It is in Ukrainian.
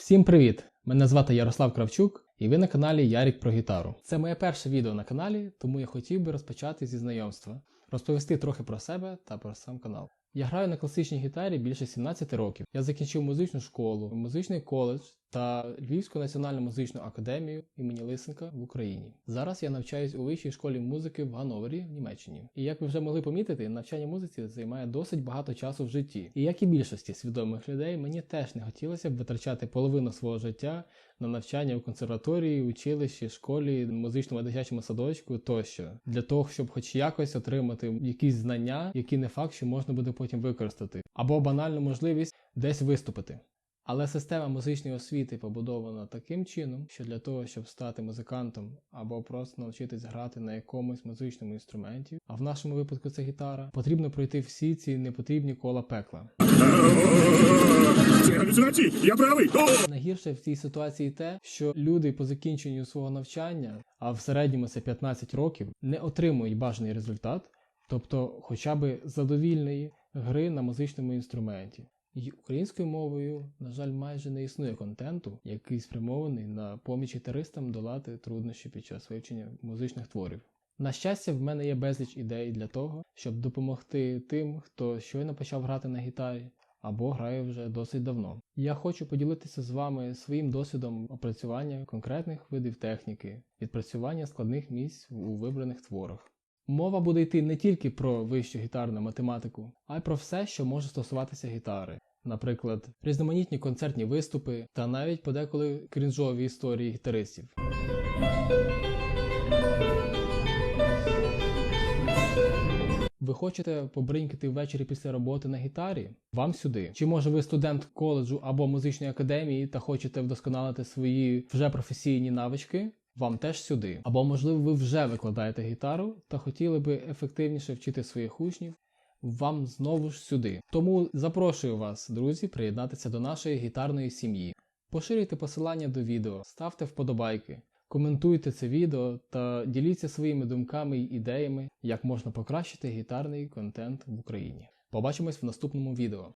Всім привіт! Мене звати Ярослав Кравчук, і ви на каналі Ярік про гітару. Це моє перше відео на каналі, тому я хотів би розпочати зі знайомства, розповісти трохи про себе та про сам канал. Я граю на класичній гітарі більше 17 років. Я закінчив музичну школу, музичний коледж та Львівську національну музичну академію імені Лисенка в Україні. Зараз я навчаюсь у вищій школі музики в Ганновері, в Німеччині. І як ви вже могли помітити, навчання музиці займає досить багато часу в житті. І як і більшості свідомих людей, мені теж не хотілося б витрачати половину свого життя на навчання у консерваторії, училищі, школі, музичному дитячому садочку тощо, для того, щоб хоч якось отримати якісь знання, які не факт, що можна буде потім використати, або банальну можливість десь виступити. Але система музичної освіти побудована таким чином, що для того, щоб стати музикантом або просто навчитись грати на якомусь музичному інструменті, а в нашому випадку це гітара, потрібно пройти всі ці непотрібні кола пекла. Я правий! Найгірше в цій ситуації те, що люди по закінченню свого навчання, а в середньому це 15 років, не отримують бажаний результат, тобто хоча б задовільної гри на музичному інструменті. І українською мовою, на жаль, майже не існує контенту, який спрямований на поміч гітаристам долати труднощі під час вивчення музичних творів. На щастя, в мене є безліч ідей для того, щоб допомогти тим, хто щойно почав грати на гітарі або грає вже досить давно. Я хочу поділитися з вами своїм досвідом опрацювання конкретних видів техніки, відпрацювання складних місць у вибраних творах. Мова буде йти не тільки про вищу гітарну математику, а й про все, що може стосуватися гітари. Наприклад, різноманітні концертні виступи та навіть подеколи крінжові історії гітаристів. Ви хочете побринькати ввечері після роботи на гітарі? Вам сюди. Чи може ви студент коледжу або музичної академії та хочете вдосконалити свої вже професійні навички? Вам теж сюди. Або, можливо, ви вже викладаєте гітару та хотіли би ефективніше вчити своїх учнів. Вам знову ж сюди. Тому запрошую вас, друзі, приєднатися до нашої гітарної сім'ї. Поширюйте посилання до відео, ставте вподобайки, коментуйте це відео та діліться своїми думками й ідеями, як можна покращити гітарний контент в Україні. Побачимось в наступному відео.